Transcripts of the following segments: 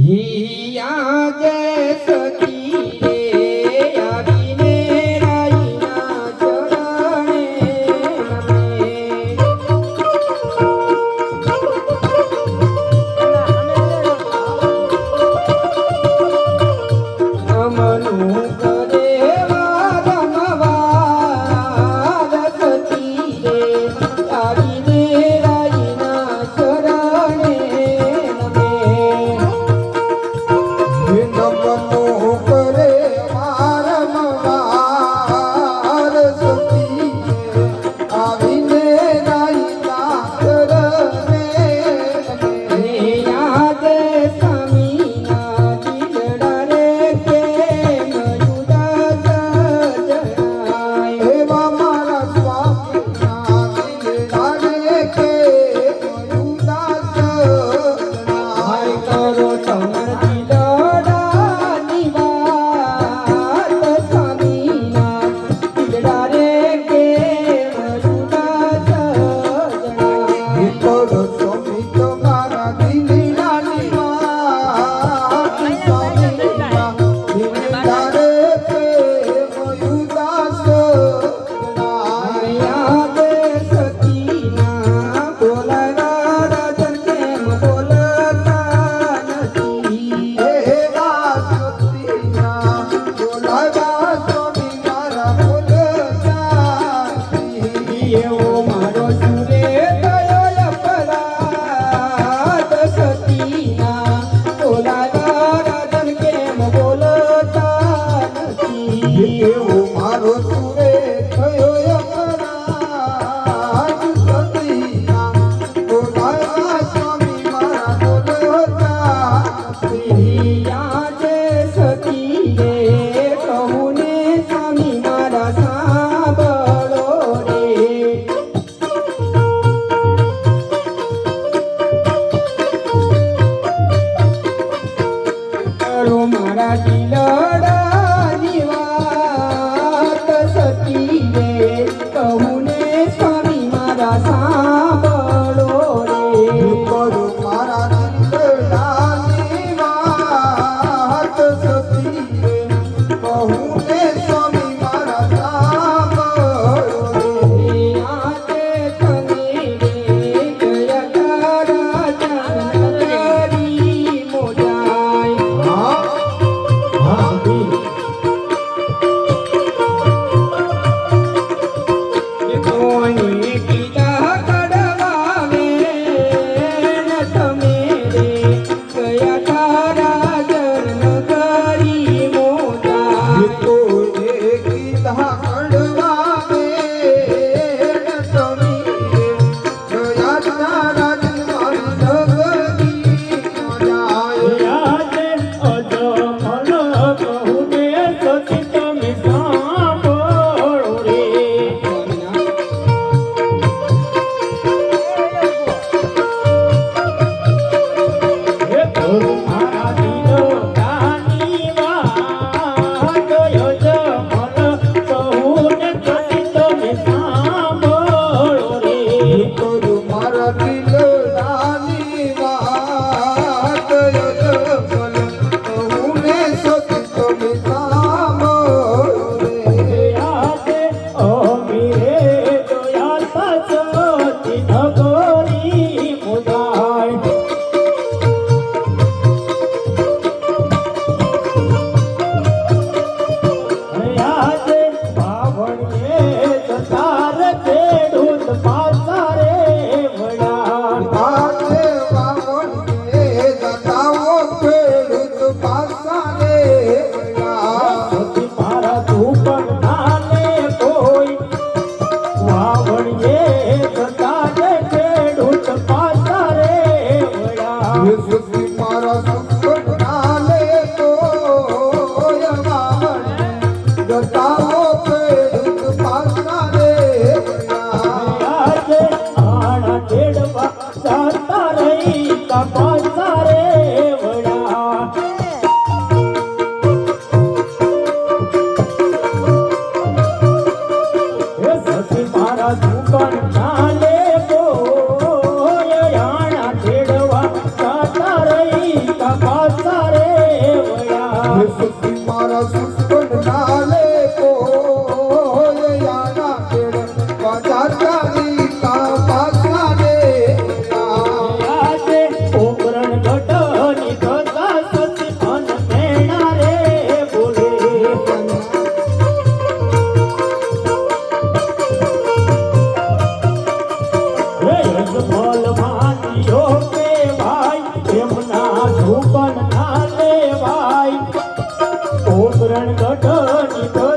হিয়া સ્વામી ચરણ ગઢની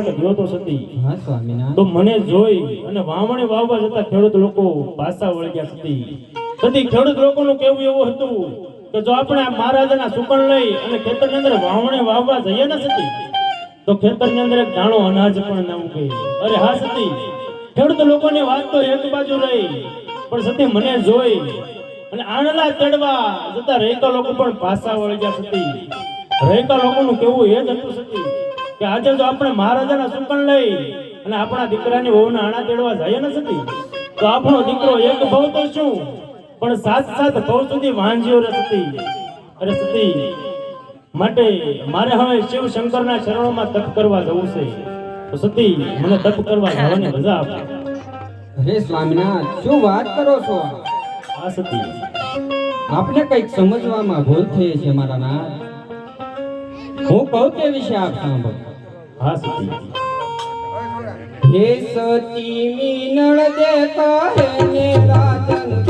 સતી તો સતી. તો મને જોઈ અને વાવણે વાવવા જતા ખેડૂત લોકો પાછા વળગ્યા સતી. સતી ખેડૂત લોકોનું કેવું એવું હતું? કે જો આપણે આ મહારાજાના સુકણ લઈ અને ખેતરની અંદર વાવણે વાવવા જઈએ ને સતી, તો ખેતરની અંદર એક દાણો અનાજ પણ ન ઉગે. અરે હા સતી, ખેડૂત લોકોની વાત તો એક બાજુ રહી, પણ સતી મને જોઈ અને આણલા ચડવા જતા રેકા લોકો પણ ભાષા વળી ગયા સતી. રેકા લોકોનું કેવું એ જ હતું સતી, કે આજે જો આપણે મહારાજાના સુકણ લઈ અને આપણા દીકરાની વહુના આણા તેડવા જઈએ ને સતી, તો આપણો દીકરો એક ભવ તો શું? પણ સાત સાત ભવ સુધી વાંજીઓ રસતી સતી અરે સતી માટે મારે હવે શિવ શંકરના ચરણોમાં તપ કરવા જવું છે. તો સતી મને તપ કરવા જવાની મજા આપો. અરે સ્વામિનાથ શું વાત કરો છો? આ સતી. આપને કંઈક સમજવામાં ભૂલ થઈ છે મારા નાથ. હું કહું તે વિશે આપ સાંભળો. હા સતી. હે સતી મીનળ દેતા હે ને રાજન